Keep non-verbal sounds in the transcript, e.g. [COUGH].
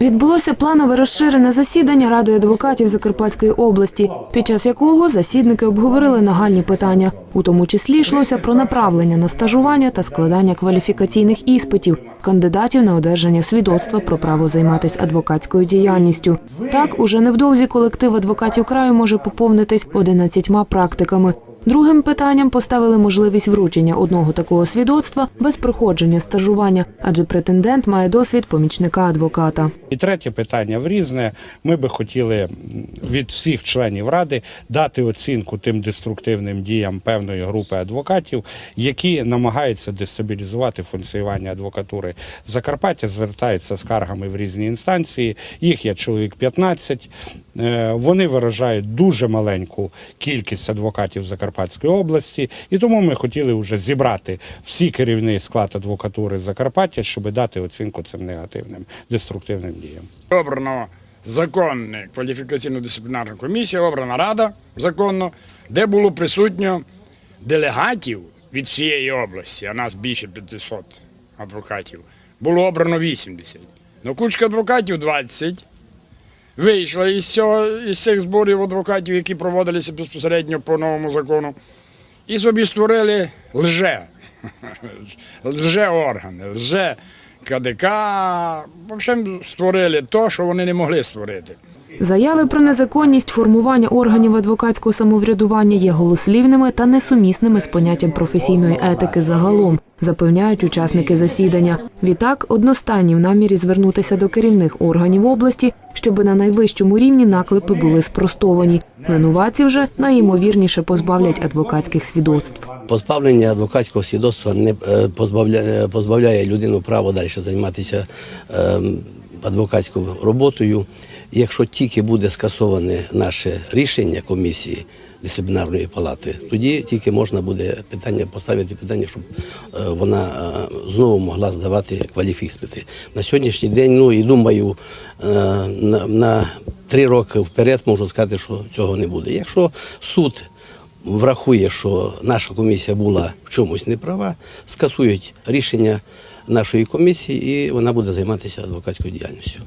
Відбулося планове розширене засідання Ради адвокатів Закарпатської області, під час якого засідники обговорили нагальні питання. У тому числі йшлося про направлення на стажування та складання кваліфікаційних іспитів кандидатів на одержання свідоцтва про право займатися адвокатською діяльністю. Так, уже невдовзі колектив адвокатів краю може поповнитись 11 практиками. Другим питанням поставили можливість вручення одного такого свідоцтва без проходження стажування, адже претендент має досвід помічника адвоката. І третє питання в різне. Ми би хотіли від всіх членів ради дати оцінку тим деструктивним діям певної групи адвокатів, які намагаються дестабілізувати функціонування адвокатури Закарпаття, звертаються скаргами в різні інстанції. Їх є чоловік 15. Е, Вони виражають дуже маленьку кількість адвокатів Закарпатської області, і тому ми хотіли вже зібрати всі керівний склад адвокатури Закарпаття, щоб дати оцінку цим негативним деструктивним діям. Обрано законне кваліфікаційно-дисциплінарну комісію, обрана рада законно, де було присутньо делегатів від всієї області, а нас більше 500 адвокатів, було обрано 80. Ну, кучка адвокатів 20 вийшла із, цього, із цих зборів адвокатів, які проводилися безпосередньо по новому закону, і собі створили лже. [LAUGHS] лже органи, лже КДК. В общем, створили те, що вони не могли створити. Заяви про незаконність формування органів адвокатського самоврядування є голослівними та несумісними з поняттям професійної етики загалом, запевняють учасники засідання. Відтак, одностайні в намірі звернутися до керівних органів області, щоб на найвищому рівні наклепи були спростовані. Винуватці вже найімовірніше позбавлять адвокатських свідоцтв. Позбавлення адвокатського свідоцтва не е, позбавляє, позбавляє людину права далі займатися е, адвокатською роботою. Якщо тільки буде скасоване наше рішення комісії дисциплінарної палати, тоді тільки можна буде питання поставити питання, щоб е, вона е, знову могла здавати кваліфіспити. На сьогоднішній день, ну і думаю, е, на, на три роки вперед можу сказати, що цього не буде. Якщо суд врахує, що наша комісія була в чомусь неправа, скасують рішення нашої комісії, і вона буде займатися адвокатською діяльністю.